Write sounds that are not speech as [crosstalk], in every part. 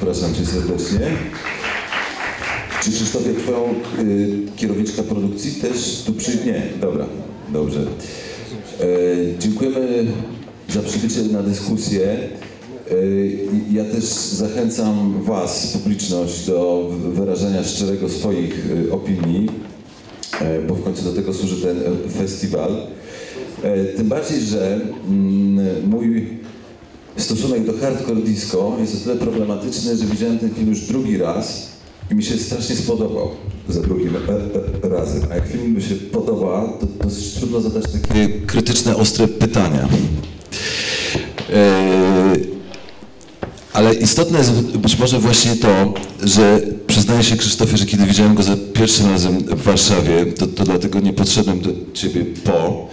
Zapraszam Cię serdecznie. Czy Krzysztofie, Twoją y, kierowniczka produkcji też tu przy... Nie, dobra, dobrze. E, dziękujemy za przybycie na dyskusję. E, ja też zachęcam Was, publiczność, do wyrażania szczerego swoich y, opinii, e, bo w końcu do tego służy ten festiwal. Tym bardziej, że mm, mój stosunek do hardcore disco jest o tyle problematyczny, że widziałem ten film już drugi raz i mi się strasznie spodobał za drugim e, e, razem. A jak film mi się podoba, to dosyć trudno zadać takie krytyczne, ostre pytania. E, ale istotne jest być może właśnie to, że przyznaję się Krzysztofie, że kiedy widziałem go za pierwszym razem w Warszawie, to, to dlatego nie podszedłem do ciebie po, po-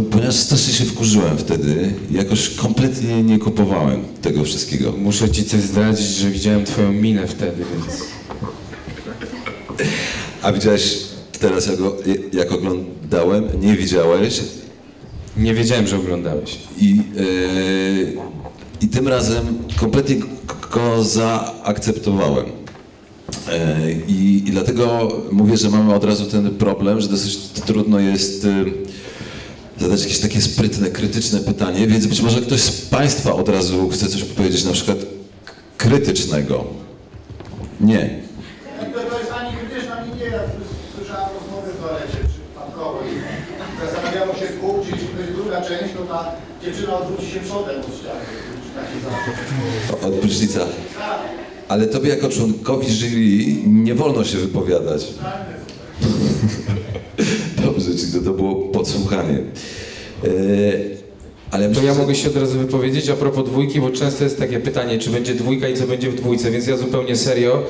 ponieważ strasznie się wkurzyłem wtedy, jakoś kompletnie nie kupowałem tego wszystkiego. Muszę ci coś zdradzić, że widziałem twoją minę wtedy, więc... A widziałeś teraz, jak, jak oglądałem, nie widziałeś Nie wiedziałem, że oglądałeś. i, e, i tym razem kompletnie go zaakceptowałem. E, I, I dlatego mówię, że mamy od razu ten problem, że dosyć trudno jest e, zadać jakieś takie sprytne, krytyczne pytanie, więc być może ktoś z Państwa od razu chce coś powiedzieć, na przykład krytycznego. Nie. To, jest ani krytyczna, ani nie. Ja słyszałem rozmowy w toalecie zastanawiano się druga część, ta dziewczyna odwróci się przodem od ściany. Ale tobie jako członkowi jury nie wolno się wypowiadać. [laughs] Dobrze, czyli to, to było podsłuchanie. E, ale To ja mogę się od razu wypowiedzieć a propos dwójki, bo często jest takie pytanie, czy będzie dwójka i co będzie w dwójce, więc ja zupełnie serio,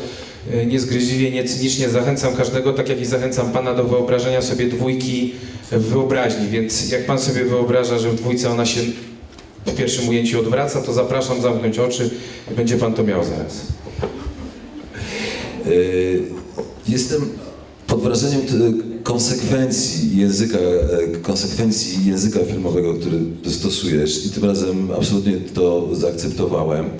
y, niezgryźliwie, niecynicznie zachęcam każdego, tak jak i zachęcam pana do wyobrażenia sobie dwójki w wyobraźni, więc jak pan sobie wyobraża, że w dwójce ona się w pierwszym ujęciu odwraca, to zapraszam zamknąć oczy będzie pan to miał zaraz. E, Jestem pod wrażeniem konsekwencji języka, e, konsekwencji języka filmowego, który stosujesz i tym razem absolutnie to zaakceptowałem.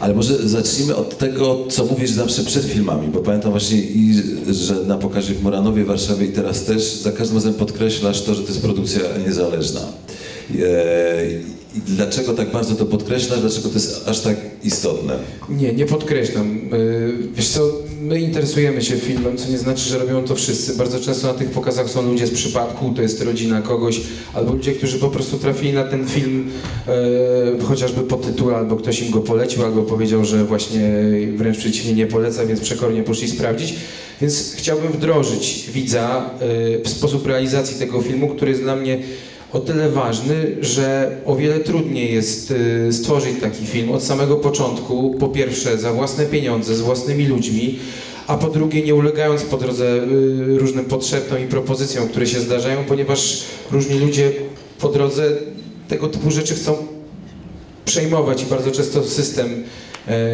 Ale może zacznijmy od tego, co mówisz zawsze przed filmami, bo pamiętam właśnie i, że na pokazie w Moranowie, w Warszawie i teraz też za każdym razem podkreślasz to, że to jest produkcja niezależna. E, I dlaczego tak bardzo to podkreślasz? Dlaczego to jest aż tak istotne? Nie, nie podkreślam. Yy, Wiesz co, my interesujemy się filmem, co nie znaczy, że robią to wszyscy. Bardzo często na tych pokazach są ludzie z przypadku, to jest rodzina kogoś, albo ludzie, którzy po prostu trafili na ten film yy, chociażby po tytule, albo ktoś im go polecił, albo powiedział, że właśnie wręcz przeciwnie nie poleca, więc przekornie poszli sprawdzić. Więc chciałbym wdrożyć widza yy, w sposób realizacji tego filmu, który jest dla mnie o tyle ważny, że o wiele trudniej jest y, stworzyć taki film od samego początku. Po pierwsze, za własne pieniądze, z własnymi ludźmi, a po drugie, nie ulegając po drodze y, różnym podszeptom i propozycjom, które się zdarzają, ponieważ różni ludzie po drodze tego typu rzeczy chcą przejmować i bardzo często system,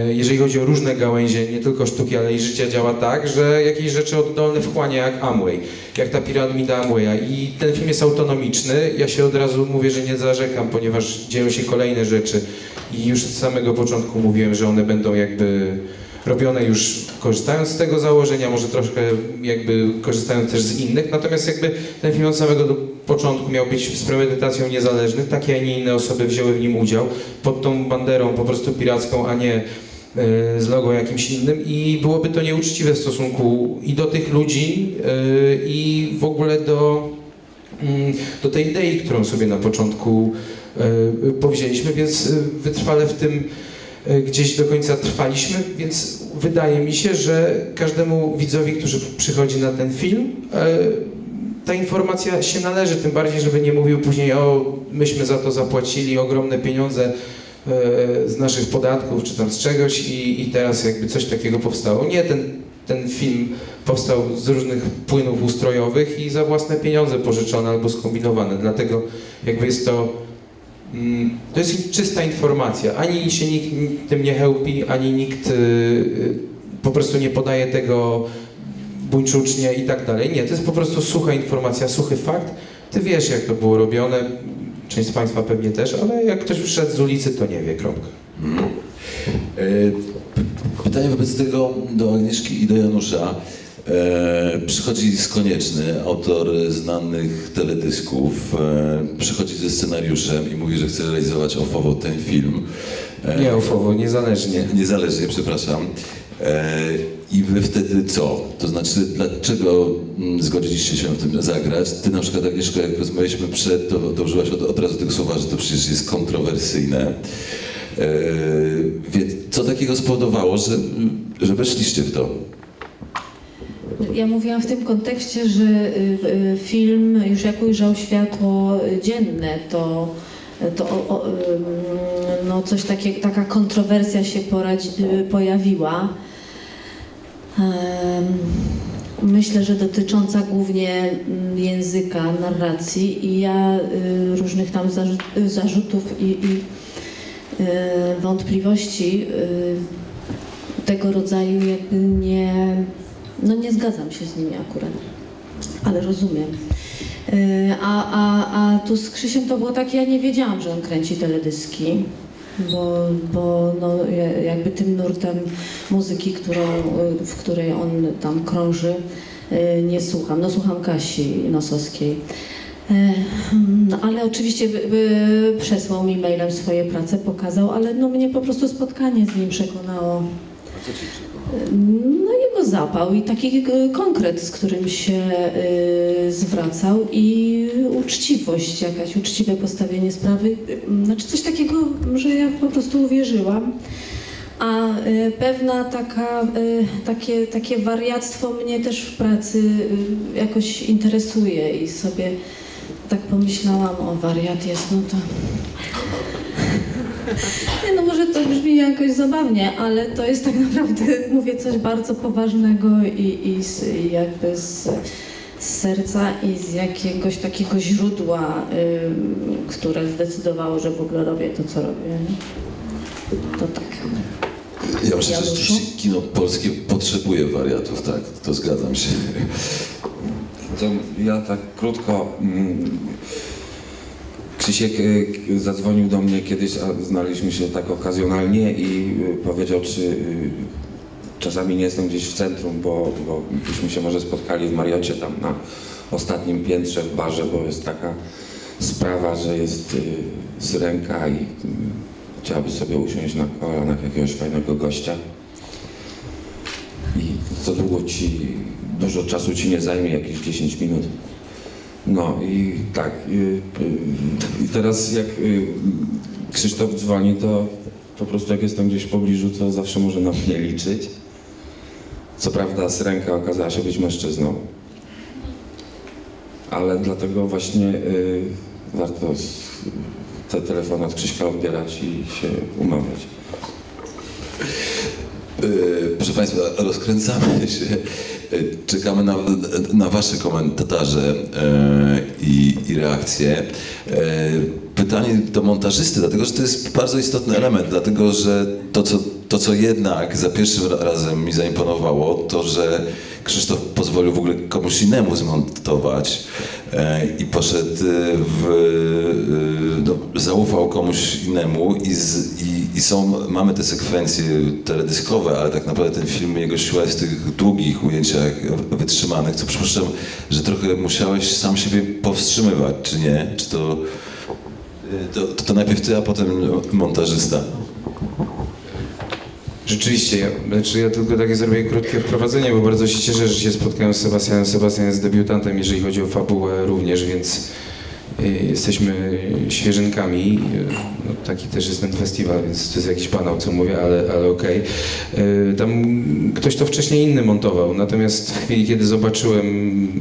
jeżeli chodzi o różne gałęzie, nie tylko sztuki, ale i życia działa tak, że jakieś rzeczy oddolne wchłania jak Amway, jak ta piramida Amwaya i ten film jest autonomiczny. Ja się od razu mówię, że nie zarzekam, ponieważ dzieją się kolejne rzeczy i już od samego początku mówiłem, że one będą jakby robione już korzystając z tego założenia, może troszkę jakby korzystając też z innych, natomiast jakby ten film od samego początku miał być z premedytacją niezależny, takie, a nie inne osoby wzięły w nim udział, pod tą banderą po prostu piracką, a nie e, z logo jakimś innym i byłoby to nieuczciwe w stosunku i do tych ludzi e, i w ogóle do, mm, do tej idei, którą sobie na początku e, powzięliśmy, więc wytrwale w tym gdzieś do końca trwaliśmy, więc wydaje mi się, że każdemu widzowi, który przychodzi na ten film, e, ta informacja się należy, tym bardziej, żeby nie mówił później, o myśmy za to zapłacili ogromne pieniądze e, z naszych podatków, czy tam z czegoś i, i teraz jakby coś takiego powstało. Nie, ten, ten film powstał z różnych płynów ustrojowych i za własne pieniądze pożyczone albo skombinowane, dlatego jakby jest to To jest czysta informacja. Ani się nikt tym nie chełpi, ani nikt y, y, po prostu nie podaje tego buńczucznie i tak dalej. Nie, to jest po prostu sucha informacja, suchy fakt. Ty wiesz, jak to było robione, część z Państwa pewnie też, ale jak ktoś wszedł z ulicy, to nie wie, kropka. E, Pytanie wobec tego do Agnieszki i do Janusza. E, przychodzi z Konieczny, autor znanych teledysków, e, przychodzi ze scenariuszem i mówi, że chce realizować ofowo ten film. E, Nie ofowo, niezależnie. Niezależnie, przepraszam. E, I wy wtedy co? To znaczy, dlaczego mm, zgodziliście się w tym zagrać? Ty na przykład, Agnieszka, jak rozmawialiśmy przed, to, to użyłaś od, od razu tego słowa, że to przecież jest kontrowersyjne. E, więc co takiego spowodowało, że, że weszliście w to? Ja mówiłam w tym kontekście, że y, y, film już jak ujrzał światło dzienne, to, to o, o, no coś takie, taka kontrowersja się poradzi, y, pojawiła. Myślę, że dotycząca głównie mm, języka, narracji i ja różnych tam zarzu- zarzutów i, i wątpliwości tego rodzaju jakby nie, no nie zgadzam się z nimi akurat, ale rozumiem. Y, A, a, a tu z Krzysiem to było tak, ja nie wiedziałam, że on kręci teledyski, bo, bo no, ja- jakby tym nurtem muzyki, którą, y, w której on tam krąży, y, nie słucham. No słucham Kasi Nosowskiej. No, ale oczywiście by, by przesłał mi mailem swoje prace, pokazał, ale no mnie po prostu spotkanie z nim przekonało. No jego zapał i taki e, konkret, z którym się y, zwracał i uczciwość jakaś, uczciwe postawienie sprawy. Y, Znaczy coś takiego, że ja po prostu uwierzyłam. A pewna taka, takie, takie wariactwo mnie też w pracy jakoś interesuje i sobie tak pomyślałam, o wariat jest, no to... Nie, no może to brzmi jakoś zabawnie, ale to jest tak naprawdę, mówię, coś bardzo poważnego i, i, z, i jakby z, z serca i z jakiegoś takiego źródła, ym, które zdecydowało, że w ogóle robię to, co robię. To tak. Ja myślę, że rzeczywiście kino polskie potrzebuje wariatów, tak, to zgadzam się. To ja tak krótko. mm, Krzysiek y, zadzwonił do mnie kiedyś, a znaliśmy się tak okazjonalnie i y, powiedział, czy y, czasami nie jestem gdzieś w centrum, bo, bo byśmy się może spotkali w Mariocie tam na ostatnim piętrze w barze, bo jest taka sprawa, że jest syrenka i y, chciałaby sobie usiąść na kolanach jakiegoś fajnego gościa. I co długo ci, dużo czasu ci nie zajmie, jakieś 10 minut. No i tak, y, y, i teraz jak y, Krzysztof dzwoni, to po prostu jak jestem gdzieś w pobliżu, to zawsze może na mnie liczyć. Co prawda syrenka okazała się być mężczyzną, ale dlatego właśnie warto te telefony od Krzyśka odbierać i się umawiać. E, Proszę Państwa, rozkręcamy [laughs] się. E, Czekamy na, na Wasze komentarze e, i, i reakcje. Pytanie do montażysty, dlatego że to jest bardzo istotny element, dlatego że to, co, to, co jednak za pierwszym ra- razem mi zaimponowało, to, że Krzysztof pozwolił w ogóle komuś innemu zmontować i poszedł e, w, e, no, zaufał komuś innemu i, z, i, i są, mamy te sekwencje teledyskowe, ale tak naprawdę ten film, jego siła jest w tych długich ujęciach wytrzymanych, co przypuszczam, że trochę musiałeś sam siebie powstrzymywać, czy nie? Czy to, e, to, to najpierw ty, a potem montażysta? Rzeczywiście, znaczy ja tylko takie zrobię krótkie wprowadzenie, bo bardzo się cieszę, że się spotkałem z Sebastianem. Sebastian jest debiutantem, jeżeli chodzi o fabułę również, więc jesteśmy świeżynkami. Y, No, taki też jest ten festiwal, więc to jest jakiś banał, co mówię, ale, ale okej. Y, Tam ktoś to wcześniej inny montował, natomiast w chwili, kiedy zobaczyłem,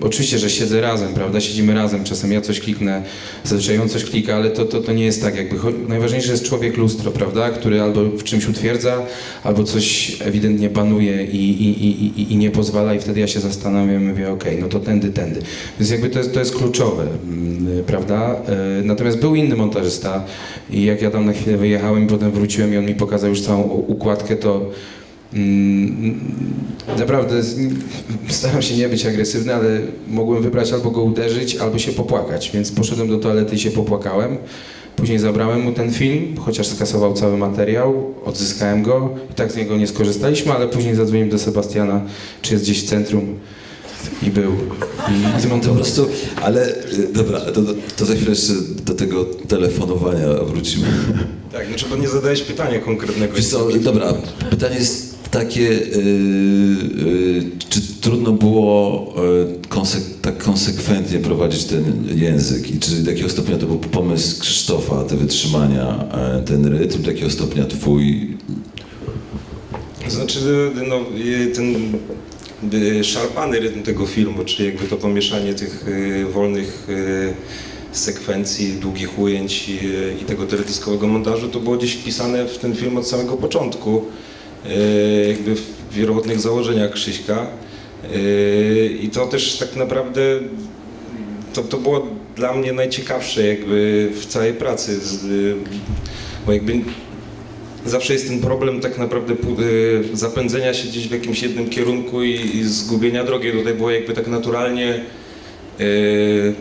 oczywiście, że siedzę razem, prawda, siedzimy razem, czasem ja coś kliknę, zazwyczaj on coś klika, ale to, to, to nie jest tak, jakby, najważniejsze jest człowiek lustro, prawda, który albo w czymś utwierdza, albo coś ewidentnie panuje i, i, i, i, nie pozwala i wtedy ja się zastanawiam mówię, okej, no to tędy, tędy. Więc jakby to jest, to jest kluczowe, mm, prawda? E, Natomiast był inny montażysta i jak ja tam na chwilę wyjechałem i potem wróciłem i on mi pokazał już całą układkę, to mm, naprawdę staram się nie być agresywny, ale mogłem wybrać albo go uderzyć, albo się popłakać, więc poszedłem do toalety i się popłakałem. Później zabrałem mu ten film, chociaż skasował cały materiał, odzyskałem go i tak z niego nie skorzystaliśmy, ale później zadzwoniłem do Sebastiana, czy jest gdzieś w centrum i był. I [laughs] Po prostu, ale y, dobra, to, to za chwilę jeszcze do tego telefonowania wrócimy. [laughs] Tak, znaczy bo nie zadałeś pytania konkretnego. Wiesz co, dobra, pytanie jest takie, y, y, czy trudno było y, konsek tak konsekwentnie prowadzić ten język i czy do jakiego stopnia to był pomysł Krzysztofa, te wytrzymania, y, ten rytm, do jakiego stopnia twój? Znaczy, no, ten szarpany rytm tego filmu, czyli jakby to pomieszanie tych y, wolnych y, sekwencji, długich ujęć i, i tego teledyskowego montażu, to było gdzieś wpisane w ten film od samego początku, y, jakby w wierochodnych założeniach Krzyśka. Y, I to też tak naprawdę to, to było dla mnie najciekawsze jakby w całej pracy, y, bo jakby zawsze jest ten problem tak naprawdę y, zapędzenia się gdzieś w jakimś jednym kierunku i, i zgubienia drogi. Tutaj było jakby tak naturalnie y,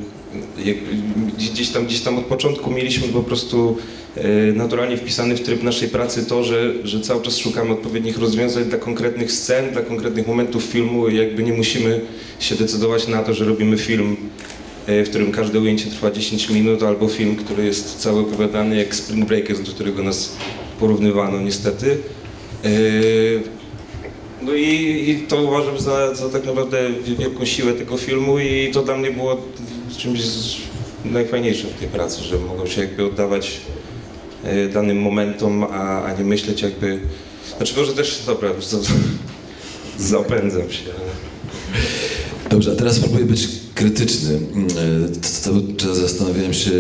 gdzieś- tam, gdzieś tam od początku mieliśmy po prostu y, naturalnie wpisany w tryb naszej pracy to, że, że cały czas szukamy odpowiednich rozwiązań dla konkretnych scen, dla konkretnych momentów filmu i jakby nie musimy się decydować na to, że robimy film w którym każde ujęcie trwa 10 minut, albo film, który jest cały opowiadany jak Spring Breakers, do którego nas porównywano niestety. Yy, No i, i to uważam za, za tak naprawdę wielką siłę tego filmu i to dla mnie było czymś najfajniejszym w tej pracy, że mogłem się jakby oddawać yy, danym momentom, a, a nie myśleć jakby... Znaczy może też, dobra, za- [laughs] zapędzam się. Dobrze, a teraz spróbuję być krytyczny. Mm, e, Cały czas zastanawiałem się,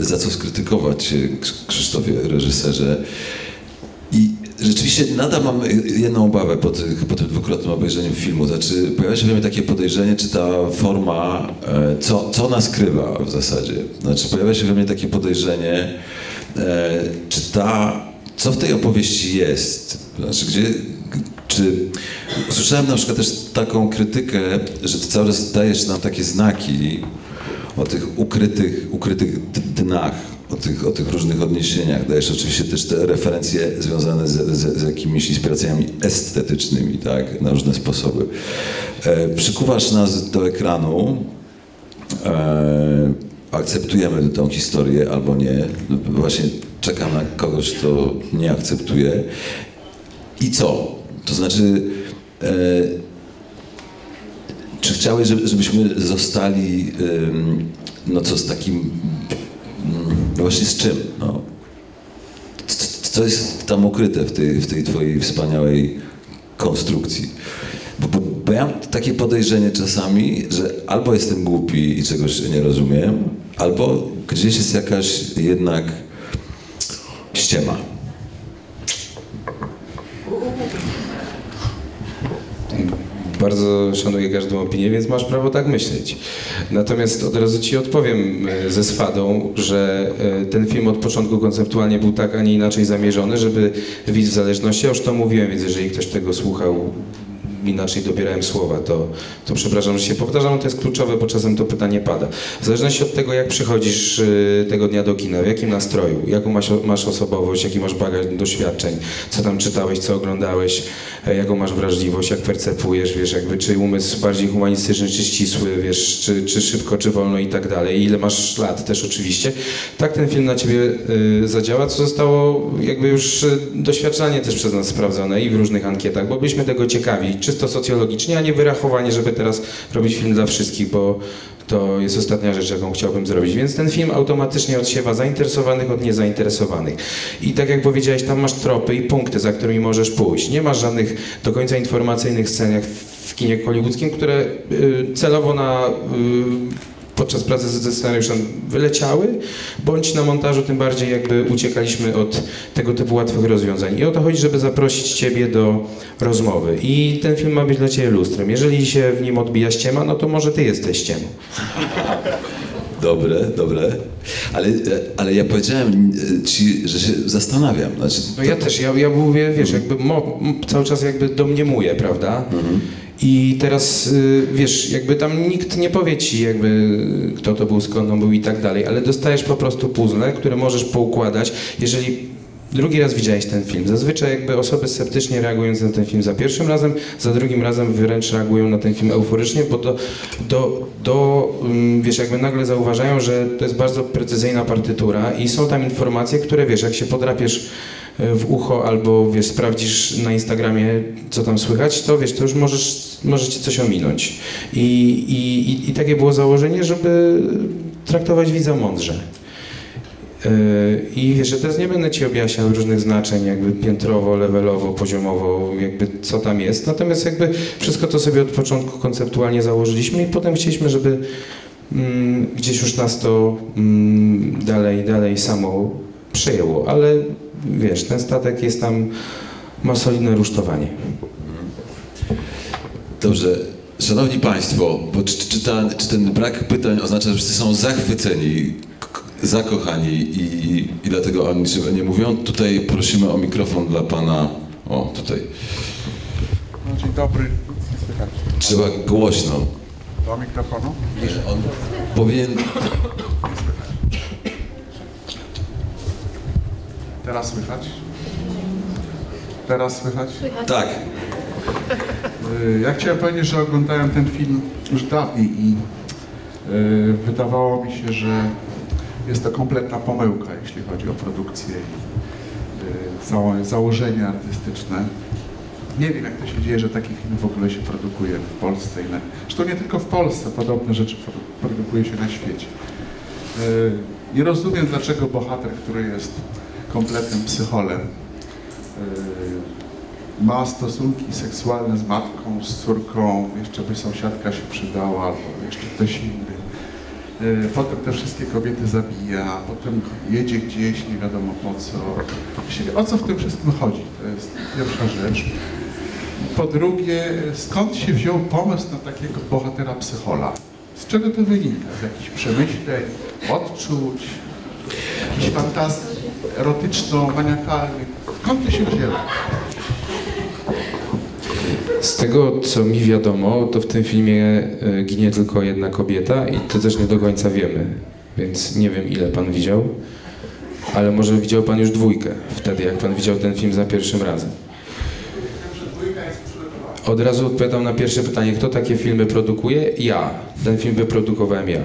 e, za co skrytykować Krz- Krzysztofie, reżyserze. I rzeczywiście nadal mam jedną obawę po, tych, po tym dwukrotnym obejrzeniu filmu. Znaczy, pojawia się we mnie takie podejrzenie, czy ta forma, e, co, co skrywa w zasadzie. Znaczy, pojawia się we mnie takie podejrzenie, e, czy ta, co w tej opowieści jest. Znaczy, gdzie, czy usłyszałem na przykład też taką krytykę, że ty cały czas dajesz nam takie znaki o tych ukrytych, ukrytych dnach, o tych, o tych różnych odniesieniach. Dajesz oczywiście też te referencje związane z, z, z jakimiś inspiracjami estetycznymi, tak, na różne sposoby. E, przykuwasz nas do ekranu, e, akceptujemy tę historię albo nie. Właśnie czekam na kogoś, kto nie akceptuje. I co? To znaczy, e, czy chciałeś, żeby- żebyśmy zostali, no co z takim, no właśnie z czym? No? Co jest tam ukryte w tej, w tej twojej wspaniałej konstrukcji? Bo, bo, bo ja mam takie podejrzenie czasami, że albo jestem głupi i czegoś nie rozumiem, albo gdzieś jest jakaś jednak ściema. Bardzo szanuję każdą opinię, więc masz prawo tak myśleć. Natomiast od razu ci odpowiem e, ze swadą, że e, ten film od początku konceptualnie był tak, a nie inaczej zamierzony, żeby widz w zależności, ja już to mówiłem, więc jeżeli ktoś tego słuchał, inaczej dobierałem słowa, to, to przepraszam, że się powtarzam, to jest kluczowe, bo czasem to pytanie pada. W zależności od tego, jak przychodzisz y, tego dnia do kina, w jakim nastroju, jaką masz, masz osobowość, jaki masz bagaż doświadczeń, co tam czytałeś, co oglądałeś, e, jaką masz wrażliwość, jak percepujesz, wiesz, jakby czy umysł bardziej humanistyczny, czy ścisły, wiesz, czy, czy szybko, czy wolno i tak dalej, ile masz lat też oczywiście, tak ten film na ciebie y, zadziała, co zostało jakby już y, doświadczalnie też przez nas sprawdzone i w różnych ankietach, bo byliśmy tego ciekawi, czysto socjologicznie, a nie wyrachowanie, żeby teraz robić film dla wszystkich, bo to jest ostatnia rzecz, jaką chciałbym zrobić. Więc ten film automatycznie odsiewa zainteresowanych od niezainteresowanych. I tak jak powiedziałeś, tam masz tropy i punkty, za którymi możesz pójść. Nie masz żadnych do końca informacyjnych scen jak w kinie hollywoodzkim, które y, celowo na y, podczas pracy ze scenariuszem wyleciały, bądź na montażu tym bardziej jakby uciekaliśmy od tego typu łatwych rozwiązań. I o to chodzi, żeby zaprosić Ciebie do rozmowy. I ten film ma być dla Ciebie lustrem. Jeżeli się w nim odbija ściema, no to może Ty jesteś ściemą. Dobre, dobre. Ale, ale ja powiedziałem e, ci, że się zastanawiam. Znaczy, No ja też, ja, ja mówię, wiesz, jakby mo, cały czas jakby domniemuję, prawda? I teraz, y, wiesz, jakby tam nikt nie powie ci jakby kto to był, skąd on był i tak dalej, ale dostajesz po prostu puzzle, które możesz poukładać, jeżeli drugi raz widziałeś ten film. Zazwyczaj jakby osoby sceptycznie reagując na ten film za pierwszym razem, za drugim razem wręcz reagują na ten film euforycznie, bo do, do, do wiesz, jakby nagle zauważają, że to jest bardzo precyzyjna partytura i są tam informacje, które wiesz, jak się podrapiesz e, w ucho albo wiesz, sprawdzisz na Instagramie, co tam słychać, to wiesz, to już możesz, ci coś ominąć. I, i, I takie było założenie, żeby traktować widza mądrze. Yy, I wiesz, że teraz nie będę Ci objaśniał różnych znaczeń, jakby piętrowo, levelowo, poziomowo, jakby co tam jest. Natomiast jakby wszystko to sobie od początku konceptualnie założyliśmy i potem chcieliśmy, żeby mm, gdzieś już nas to mm, dalej, dalej samo przejęło. Ale wiesz, ten statek jest tam, ma solidne rusztowanie. Dobrze. Szanowni Państwo, bo czy, czy, ta, czy ten brak pytań oznacza, że wszyscy są zachwyceni, zakochani i, i dlatego oni niczego nie mówią? Tutaj prosimy o mikrofon dla Pana. O, tutaj. No, dzień dobry. Trzeba głośno. Do mikrofonu? Nie, on powinien... Teraz słychać? Teraz słychać? Tak. Y, Ja chciałem powiedzieć, że oglądałem ten film już dawniej i y, wydawało mi się, że jest to kompletna pomyłka, jeśli chodzi o produkcję i całe założenie artystyczne. Nie wiem, jak to się dzieje, że taki film w ogóle się produkuje w Polsce. Zresztą nie tylko w Polsce, podobne rzeczy produ- produkuje się na świecie. Y, Nie rozumiem, dlaczego bohater, który jest kompletnym psycholem, y, ma stosunki seksualne z matką, z córką, jeszcze by sąsiadka się przydała, albo jeszcze ktoś inny. Y, Potem te wszystkie kobiety zabija, potem jedzie gdzieś, nie wiadomo po co. Właściwie o co w tym wszystkim chodzi? To jest pierwsza rzecz. Po drugie, skąd się wziął pomysł na takiego bohatera psychola? Z czego to wynika? Z jakichś przemyśleń, odczuć, jakichś fantazji erotyczno-maniakalnych? Skąd to się wzięło? Z tego, co mi wiadomo, to w tym filmie e, ginie tylko jedna kobieta i to też nie do końca wiemy. Więc nie wiem, ile pan widział, ale może widział pan już dwójkę, wtedy jak pan widział ten film za pierwszym razem. Od razu odpowiadam na pierwsze pytanie, kto takie filmy produkuje? Ja. Ten film wyprodukowałem ja.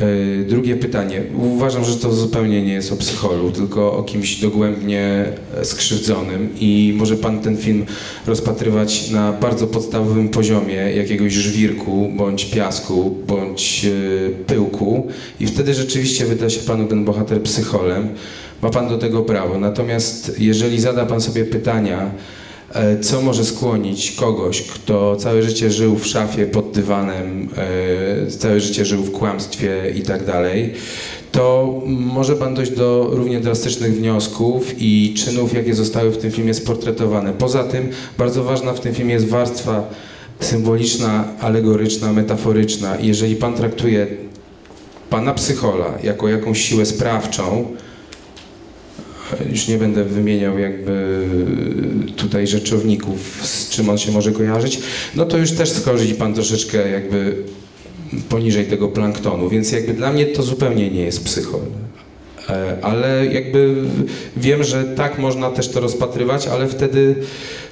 Yy, Drugie pytanie. Uważam, że to zupełnie nie jest o psycholu, tylko o kimś dogłębnie skrzywdzonym i może pan ten film rozpatrywać na bardzo podstawowym poziomie jakiegoś żwirku, bądź piasku, bądź yy, pyłku i wtedy rzeczywiście wyda się panu ten bohater psycholem. Ma pan do tego prawo. Natomiast jeżeli zada pan sobie pytania, E, Co może skłonić kogoś, kto całe życie żył w szafie pod dywanem, e, całe życie żył w kłamstwie i tak dalej, to może pan dojść do równie drastycznych wniosków i czynów, jakie zostały w tym filmie sportretowane. Poza tym bardzo ważna w tym filmie jest warstwa symboliczna, alegoryczna, metaforyczna. Jeżeli pan traktuje pana psychola jako jakąś siłę sprawczą, już nie będę wymieniał jakby tutaj rzeczowników, z czym on się może kojarzyć, no to już też schodzi pan troszeczkę jakby poniżej tego planktonu, więc jakby dla mnie to zupełnie nie jest psychol. E, Ale jakby wiem, że tak można też to rozpatrywać, ale wtedy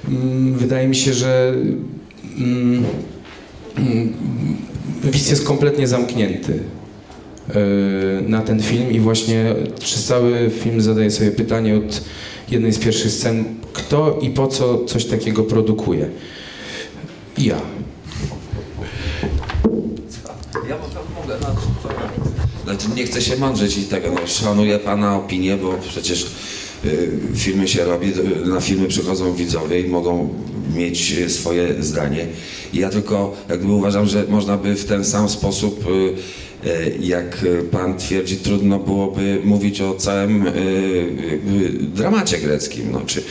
mm, wydaje mi się, że mm, mm, jest kompletnie zamknięty na ten film i właśnie przez cały film zadaję sobie pytanie od jednej z pierwszych scen, kto i po co coś takiego produkuje. Ja. Ja mo- mogę, no, znaczy nie chcę się mądrzeć i tego, no, szanuję Pana opinię, bo przecież y, filmy się robi, y, na filmy przychodzą widzowie i mogą mieć y, swoje zdanie. Ja tylko jakby uważam, że można by w ten sam sposób, y, y, jak y, Pan twierdzi, trudno byłoby mówić o całym y, y, dramacie greckim. No, czy,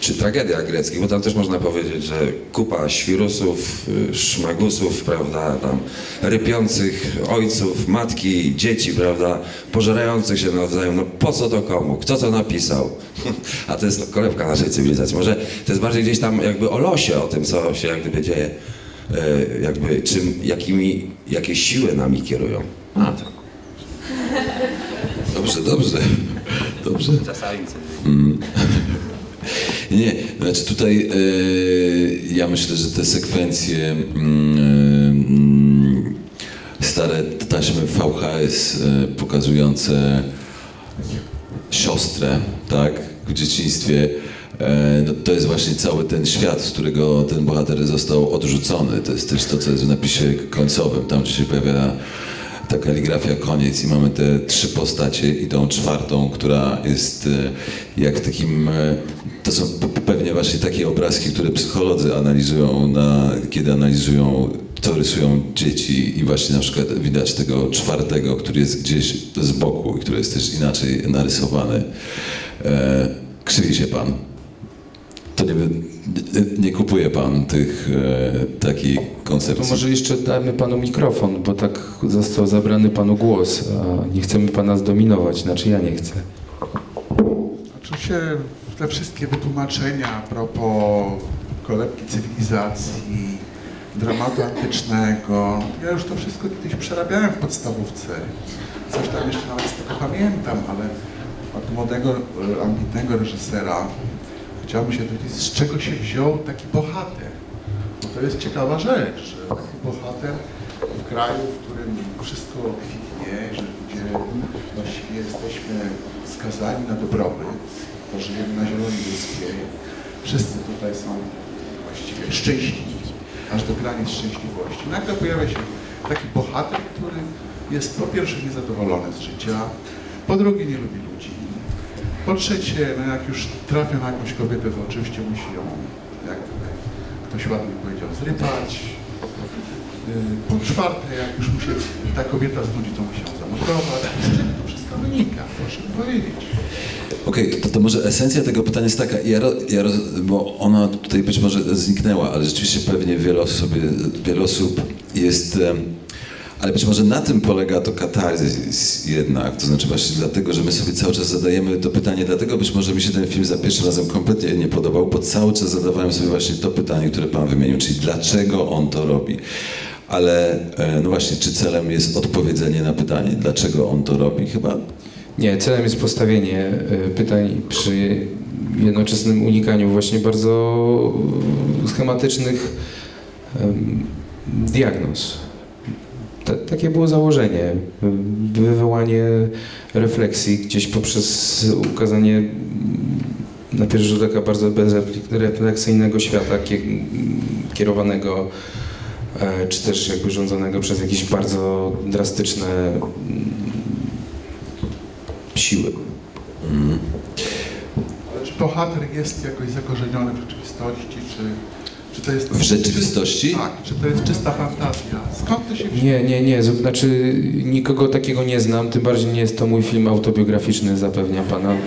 czy tragedia greckich, bo tam też można powiedzieć, że kupa świrusów, szmagusów, prawda, tam rypiących ojców, matki, dzieci, prawda, pożerających się nawzajem, no po co to komu, kto to napisał? [laughs] A to jest kolebka naszej cywilizacji. Może to jest bardziej gdzieś tam jakby o losie, o tym, co się jak gdyby dzieje, jakby czym, jakimi, jakie siły nami kierują. A, tak. Dobrze, dobrze. Dobrze. Czasami. [laughs] Nie, znaczy tutaj e, ja myślę, że te sekwencje mm, stare taśmy VHS e, pokazujące siostrę, tak, w dzieciństwie, e, no, to jest właśnie cały ten świat, z którego ten bohater został odrzucony. To jest też to, co jest w napisie końcowym, tam gdzie się pojawia ta kaligrafia koniec i mamy te trzy postacie i tą czwartą, która jest e, jak takim, e, to są pe- pewnie właśnie takie obrazki, które psycholodzy analizują, na, kiedy analizują, to rysują dzieci i właśnie na przykład widać tego czwartego, który jest gdzieś z boku i który jest też inaczej narysowany. E, krzywi się pan. To nie, nie, nie kupuje pan tych e, takiej To koncepcji. może jeszcze dajmy panu mikrofon, bo tak został zabrany panu głos, a nie chcemy pana zdominować, znaczy ja nie chcę. Oczywiście te wszystkie wytłumaczenia a propos kolebki cywilizacji, dramatu antycznego, ja już to wszystko kiedyś przerabiałem w podstawówce. Coś tam jeszcze nawet z tego pamiętam, ale od młodego, e, ambitnego reżysera chciałbym się dowiedzieć, z czego się wziął taki bohater. Bo to jest ciekawa rzecz, że taki bohater w kraju, w którym wszystko kwitnie, że gdzie właściwie jesteśmy skazani na dobrobyt, bo żyjemy na Zielonej Wyspie, wszyscy tutaj są właściwie szczęśliwi, aż do granic szczęśliwości. Nagle pojawia się taki bohater, który jest po pierwsze niezadowolony z życia, po drugie nie lubi ludzi, po trzecie, no jak już trafia na jakąś kobietę, to oczywiście musi ją, jak ktoś ładnie powiedział, zrypać. Yy, Po czwarte, jak już mu się ta kobieta znudzi, to musi ją zamordować. Z czego to wszystko wynika? Proszę mi powiedzieć. Okej, to, to może esencja tego pytania jest taka, ja, ja bo ona tutaj być może zniknęła, ale rzeczywiście pewnie wiele osób, wiele osób jest, em, ale być może na tym polega to katarzys jednak, to znaczy właśnie dlatego, że my sobie cały czas zadajemy to pytanie, dlatego być może mi się ten film za pierwszym razem kompletnie nie podobał, bo cały czas zadawałem sobie właśnie to pytanie, które Pan wymienił, czyli dlaczego on to robi. Ale e, no właśnie, czy celem jest odpowiedzenie na pytanie, dlaczego on to robi? Chyba Nie, celem jest postawienie y, pytań przy jednoczesnym unikaniu właśnie bardzo schematycznych em, diagnoz. Ta, takie było założenie. Wywołanie refleksji gdzieś poprzez ukazanie mm, na pierwszy rzut oka bardzo bezrefleksyjnego świata kie- kierowanego e, czy też jakby rządzonego przez jakieś bardzo drastyczne mm, siły. Ale czy bohater jest jakoś zakorzeniony w rzeczywistości, czy, czy to jest... W rzeczywistości? Tak, czy to jest czysta fantazja? Skąd to się wzięło? Nie, nie, nie. Znaczy nikogo takiego nie znam, tym bardziej nie jest to mój film autobiograficzny, zapewniam pana. [laughs]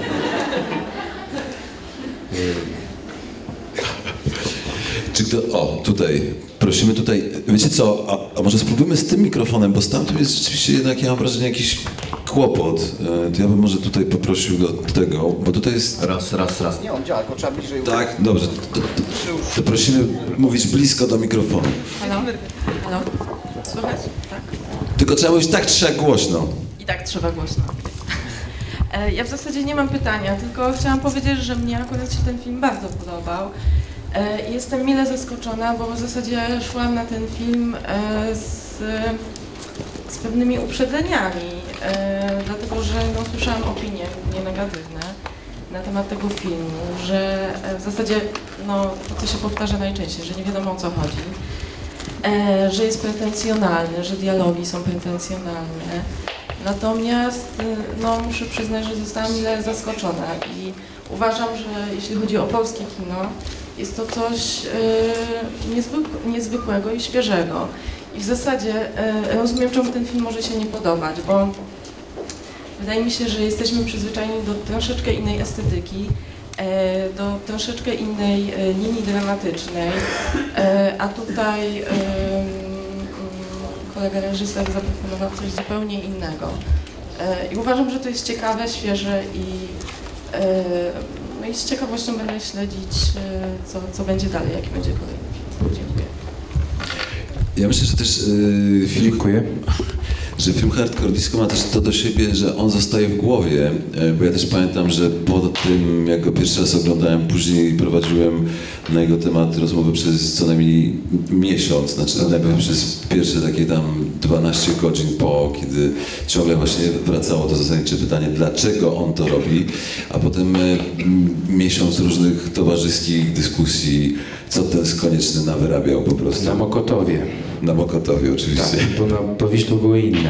O, tutaj, prosimy tutaj, wiecie co, a, a może spróbujmy z tym mikrofonem, bo z tamtym jest rzeczywiście jednak, ja mam wrażenie, jakiś kłopot. E, To ja bym może tutaj poprosił do tego, bo tutaj jest... Raz, raz, raz. Nie, on działa, tylko trzeba bliżej. Tak, dobrze, to, to, to prosimy mówić blisko do mikrofonu. Halo? Halo? Słychać? Tak? Tylko trzeba mówić tak siak głośno. I tak trzeba głośno. E, Ja w zasadzie nie mam pytania, tylko chciałam powiedzieć, że mnie akurat się ten film bardzo podobał. E, Jestem mile zaskoczona, bo w zasadzie szłam na ten film e, z, z pewnymi uprzedzeniami, e, dlatego że no, słyszałam opinie, głównie negatywne, na temat tego filmu, że w zasadzie no, to, co się powtarza najczęściej, że nie wiadomo o co chodzi. że jest pretensjonalny, że dialogi są pretensjonalne. Natomiast no, muszę przyznać, że zostałam mile zaskoczona i uważam, że jeśli chodzi o polskie kino, jest to coś niezwyk- niezwykłego i świeżego. I w zasadzie y, rozumiem, czemu ten film może się nie podobać, bo wydaje mi się, że jesteśmy przyzwyczajeni do troszeczkę innej estetyki e, do troszeczkę innej e, linii dramatycznej, e, a tutaj mm, kolega reżyser zaproponował coś zupełnie innego. E, I uważam, że to jest ciekawe, świeże i, e, no i z ciekawością będę śledzić, e, co, co będzie dalej, jaki będzie kolejny film. Dziękuję. Ja myślę, że też yy, film, Dziękuję. Że film Hardcore Disco ma też to do siebie, że on zostaje w głowie, e, bo ja też pamiętam, że po tym, jak go pierwszy raz oglądałem, później prowadziłem na jego temat rozmowy przez co najmniej miesiąc, znaczy najpierw przez pierwsze takie tam 12 godzin po, kiedy ciągle właśnie wracało to zasadnicze pytanie, dlaczego on to robi, a potem e, miesiąc różnych towarzyskich dyskusji, co ten konieczny nawyrabiał po prostu. Na Mokotowie. Na Mokotowie oczywiście. Tak, bo na Powiślu były inne.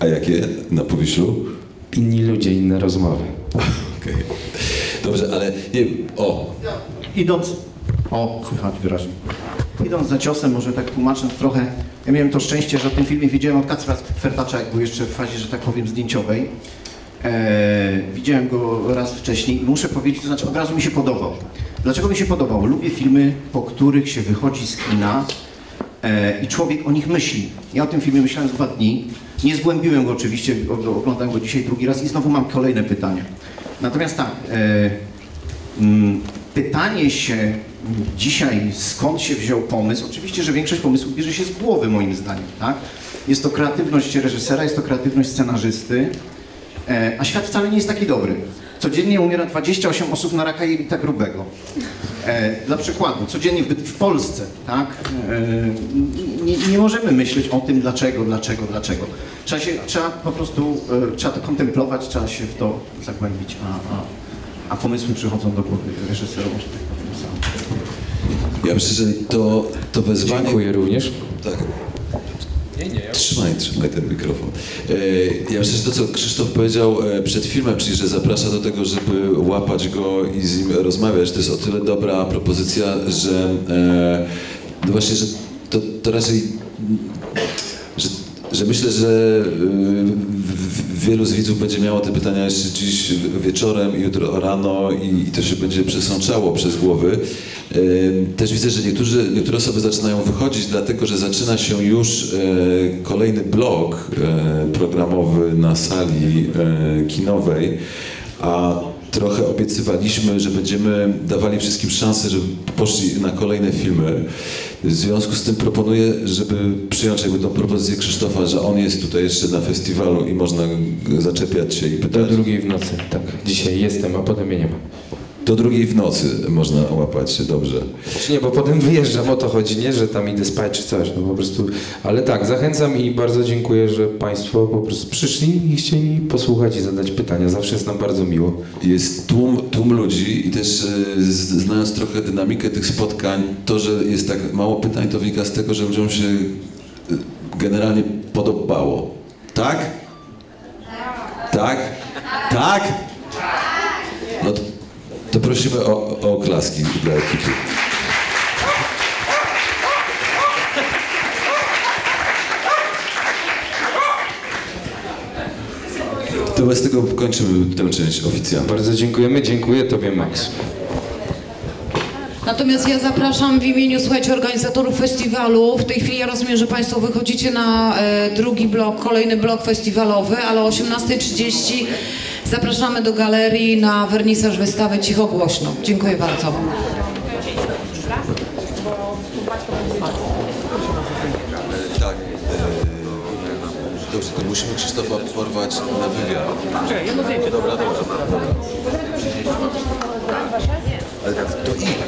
A jakie? Na Powiślu? Inni ludzie, inne rozmowy. Okej. Dobrze, ale nie, o, Idąc, o, słychać wyraźnie. Idąc za ciosem, może tak tłumacząc trochę, ja miałem to szczęście, że o tym filmie wiedziałem od Kacpra Fertacza, jak był jeszcze w fazie, że tak powiem, zdjęciowej. E, widziałem go raz wcześniej i muszę powiedzieć, to znaczy od razu mi się podobał. Dlaczego mi się podobał? Lubię filmy, po których się wychodzi z kina i człowiek o nich myśli. Ja o tym filmie myślałem dwa dni. Nie zgłębiłem go oczywiście, o- oglądałem go dzisiaj drugi raz i znowu mam kolejne pytania. Natomiast tak, e, mm, pytanie się dzisiaj, skąd się wziął pomysł, oczywiście, że większość pomysłów bierze się z głowy moim zdaniem, tak? Jest to kreatywność reżysera, jest to kreatywność scenarzysty, e, a świat wcale nie jest taki dobry. Codziennie umiera 28 osób na raka jelita grubego. E, dla przykładu, codziennie w, w Polsce, tak? E, nie, nie możemy myśleć o tym, dlaczego, dlaczego, dlaczego. Trzeba, się, trzeba po prostu, e, trzeba to kontemplować, trzeba się w to zagłębić, a, a, a pomysły przychodzą do głowy reżyserom, że tak powiem sam. ja myślę, że to, to wezwanie... Dziękuję również. Tak. Trzymaj, trzymaj ten mikrofon. E, ja myślę, że to, co Krzysztof powiedział e, przed filmem, czyli że zaprasza do tego, żeby łapać go i z nim rozmawiać, to jest o tyle dobra propozycja, że e, no właśnie, że to, to raczej że, myślę, że wielu z widzów będzie miało te pytania jeszcze dziś wieczorem jutro rano i, i to się będzie przesączało przez głowy. Też widzę, że niektórzy, niektóre osoby zaczynają wychodzić, dlatego że zaczyna się już e, kolejny blok e, programowy na sali e, kinowej, a trochę obiecywaliśmy, że będziemy dawali wszystkim szansę, żeby poszli na kolejne filmy. W związku z tym proponuję, żeby przyjąć jakby tą propozycję Krzysztofa, że on jest tutaj jeszcze na festiwalu i można zaczepiać się i Do pytać. drugiej w nocy. Tak, dzisiaj jestem, a potem mnie nie ma. Do drugiej w nocy można łapać się dobrze. Czy nie, bo potem wyjeżdżam, o to chodzi, nie, że tam idę spać czy coś, no po prostu. Ale tak, zachęcam i bardzo dziękuję, że Państwo po prostu przyszli i chcieli posłuchać i zadać pytania. Zawsze jest nam bardzo miło. Jest tłum, tłum ludzi i też e, z- znając trochę dynamikę tych spotkań, to, że jest tak mało pytań, to wynika z tego, że ludziom się e, generalnie podobało. Tak? Tak? Tak? To, to prosimy o, o oklaski dla ekipy. To bez tego kończymy tę część oficjalną. Bardzo dziękujemy, dziękuję Tobie Max. Natomiast ja zapraszam w imieniu, słuchajcie, organizatorów festiwalu. W tej chwili ja rozumiem, że Państwo wychodzicie na e, drugi blok, kolejny blok festiwalowy, ale o 18.30 zapraszamy do galerii na wernisaż wystawy Cicho Głośno. Dziękuję bardzo. Tak. Dobrze, to musimy Krzysztofa porwać na wywiad. Dobra, dobra, dobra. Ale to i.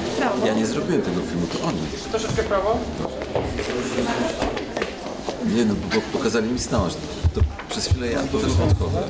Ja nie zrobiłem tego filmu, to oni. Troszeczkę prawo. Nie no, bo pokazali mi staż. To przez chwilę ja to też odchodzę.